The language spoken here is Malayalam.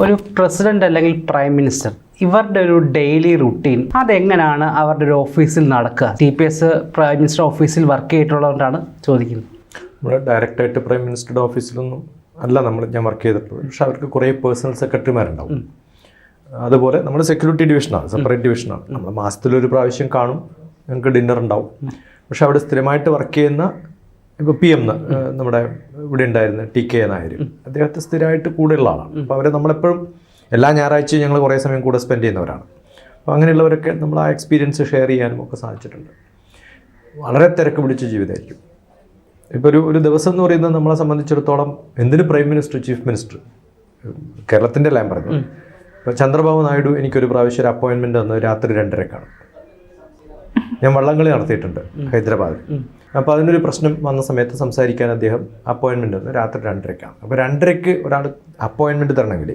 ഒരു പ്രസിഡന്റ് അല്ലെങ്കിൽ പ്രൈം മിനിസ്റ്റർ ഇവരുടെ ഒരു ഡെയിലി റുട്ടീൻ അതെങ്ങനെയാണ് അവരുടെ ഒരു ഓഫീസിൽ നടക്കുക? T P S prime minister ഓഫീസിൽ വർക്ക് ചെയ്തിട്ടുള്ളതുകൊണ്ടാണ് ചോദിക്കുന്നത്. നമ്മൾ ഡയറക്റ്റായിട്ട് പ്രൈം മിനിസ്റ്ററുടെ ഓഫീസിലൊന്നും അല്ല നമ്മൾ ഞാൻ വർക്ക് ചെയ്തിട്ടുള്ളത്. പക്ഷെ അവർക്ക് കുറേ പേഴ്സണൽ സെക്രട്ടറിമാരുണ്ടാവും. അതുപോലെ നമ്മൾ സെക്യൂരിറ്റി ഡിവിഷനാണ് സെപ്പറേറ്റ് ഡിവിഷനാണ്. നമ്മൾ മാസത്തിലൊരു പ്രാവശ്യം കാണും ഞങ്ങൾക്ക് ഡിന്നർ ഉണ്ടാവും. പക്ഷെ അവിടെ സ്ഥിരമായിട്ട് വർക്ക് ചെയ്യുന്ന ഇപ്പോൾ പി എം നമ്മുടെ ഇവിടെ ഉണ്ടായിരുന്ന ടി കെ നായർ അദ്ദേഹത്തെ സ്ഥിരമായിട്ട് കൂടെയുള്ള ആളാണ്. അപ്പോൾ അവരെ നമ്മളെപ്പോഴും എല്ലാ ഞായറാഴ്ചയും ഞങ്ങൾ കുറേ സമയം കൂടെ സ്പെൻഡ് ചെയ്യുന്നവരാണ്. അപ്പോൾ അങ്ങനെയുള്ളവരൊക്കെ നമ്മൾ ആ എക്സ്പീരിയൻസ് ഷെയർ ചെയ്യാനും ഒക്കെ സാധിച്ചിട്ടുണ്ട്. വളരെ തിരക്ക് പിടിച്ച ജീവിതമായിരിക്കും. ഇപ്പോൾ ഒരു ഒരു ദിവസം എന്ന് പറയുന്നത് നമ്മളെ സംബന്ധിച്ചിടത്തോളം എന്തിന് പ്രൈം മിനിസ്റ്റർ ചീഫ് മിനിസ്റ്റർ കേരളത്തിന്റെ എല്ലാം പറഞ്ഞു. ഇപ്പോൾ ചന്ദ്രബാബു നായിഡു എനിക്കൊരു പ്രാവശ്യം ഒരു അപ്പോയിൻമെന്റ് തന്നത് രാത്രി രണ്ടരക്കാണ്. ഞാൻ വള്ളംകളി നടത്തിയിട്ടുണ്ട് ഹൈദരാബാദിൽ. അപ്പോൾ അതിനൊരു പ്രശ്നം വന്ന സമയത്ത് സംസാരിക്കാൻ അദ്ദേഹം അപ്പോയിൻമെന്റ് തന്നു. രാത്രി രണ്ടരക്കാണ്. അപ്പോൾ രണ്ടരയ്ക്ക് ഒരാൾ അപ്പോയിൻമെന്റ് തരണമെങ്കിൽ